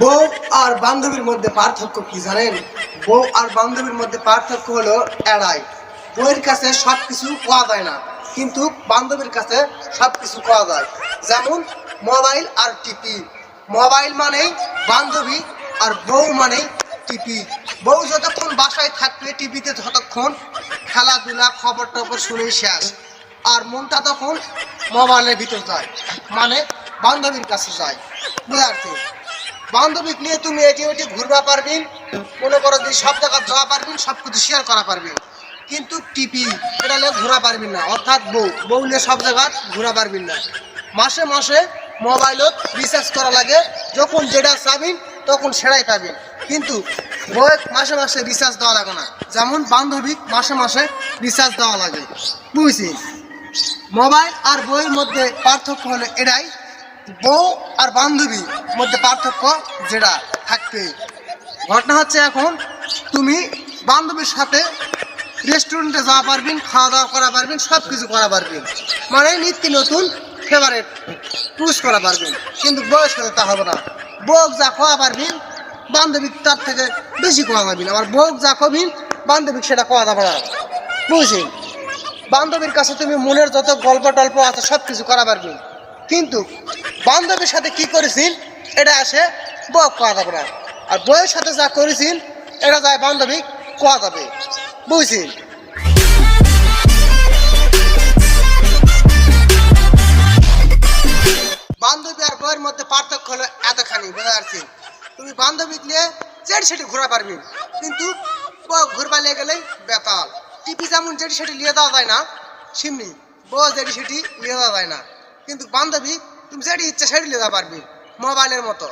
বউ আর বান্ধবীর মধ্যে পার্থক্য কি জানেন? বউ আর বান্ধবীর মধ্যে পার্থক্য হলো এড়াই। বউয়ের কাছে সব কিছু পাওয়া যায় না, কিন্তু বান্ধবীর কাছে সব কিছু পাওয়া যায়। যেমন মোবাইল আর টিপি। মোবাইল মানেই বান্ধবী আর বউ মানেই টিপি। বউ যতক্ষণ বাসায় থাকবে, টিভিতে ততক্ষণ খেলাধুলা খবর টবর শুনেই শেষ। আর মনটা তখন মোবাইলের ভিতর যায় মানে বান্ধবীর কাছে যায়। বুঝাচ্ছি বান্ধবী নিয়ে তুমি এটি ওটি ঘুরবা পারবি, মনে করো যে সব জায়গা যাওয়া পারবি সব কিছু শেয়ার করা পারবি। কিন্তু টিপি এটা নিয়ে ঘোরা পারবি না। অর্থাৎ বউ বউ নিয়ে সব জায়গা ঘোরা পারবি না। মাসে মাসে মোবাইলত রিচার্জ করা লাগে, যখন যেটা চাবিন তখন সেটাই পাবেন কিন্তু বউ মাসে মাসে রিচার্জ দেওয়া লাগে না। যেমন বান্ধবী মাসে মাসে রিচার্জ দেওয়া লাগে। বুঝছি মোবাইল আর বইয়ের মধ্যে পার্থক্য হলো এটাই বউ আর বান্ধবী মধ্যে পার্থক্য যেটা থাকতে। ঘটনা হচ্ছে এখন, তুমি বান্ধবীর সাথে রেস্টুরেন্টে যাওয়া পারবেন খাওয়া দাওয়া করা পারবেন সব কিছু করা পারবেন। মানে নিত্য নতুন ফেভারেট পুষ করা পারবেন। কিন্তু বয়স সাথে তা হবে না। বউ যা খাওয়া পারবেন বান্ধবী তার থেকে বেশি খাওয়া পারবেন। আবার বউ যা খাবেন বান্ধবী সেটা খাওয়া দাওয়া না। বুঝছেন? বান্ধবীর কাছে তুমি মনের যত গল্প টল্প আছে সব কিছু করা পারবে কিন্তু বান্ধবীর সাথে কি করেছিল, এটা আসে বক কোয়া যাবে না। আর বইয়ের সাথে যা করেছিল, এটা যায় বান্ধবী কোয়া যাবে। বুঝছেন? বান্ধবী আর বইয়ের মধ্যে পার্থক্য হলো এতখানি বোঝা যাচ্ছে তুমি বান্ধবী নিয়ে যেটি সেটি ঘোরা পারবি, কিন্তু বউ ঘুরবা নিয়ে গেলেই বেতাল। টিপি যেমন যেটি সেটি নিয়ে দেওয়া যায় না, সিমনি বউ যেটি সেটি নিয়ে দেওয়া যায় না। কিন্তু বান্ধবী তুমি যেটি ইচ্ছা সেটি নিতে পারবি মোবাইলের মতো।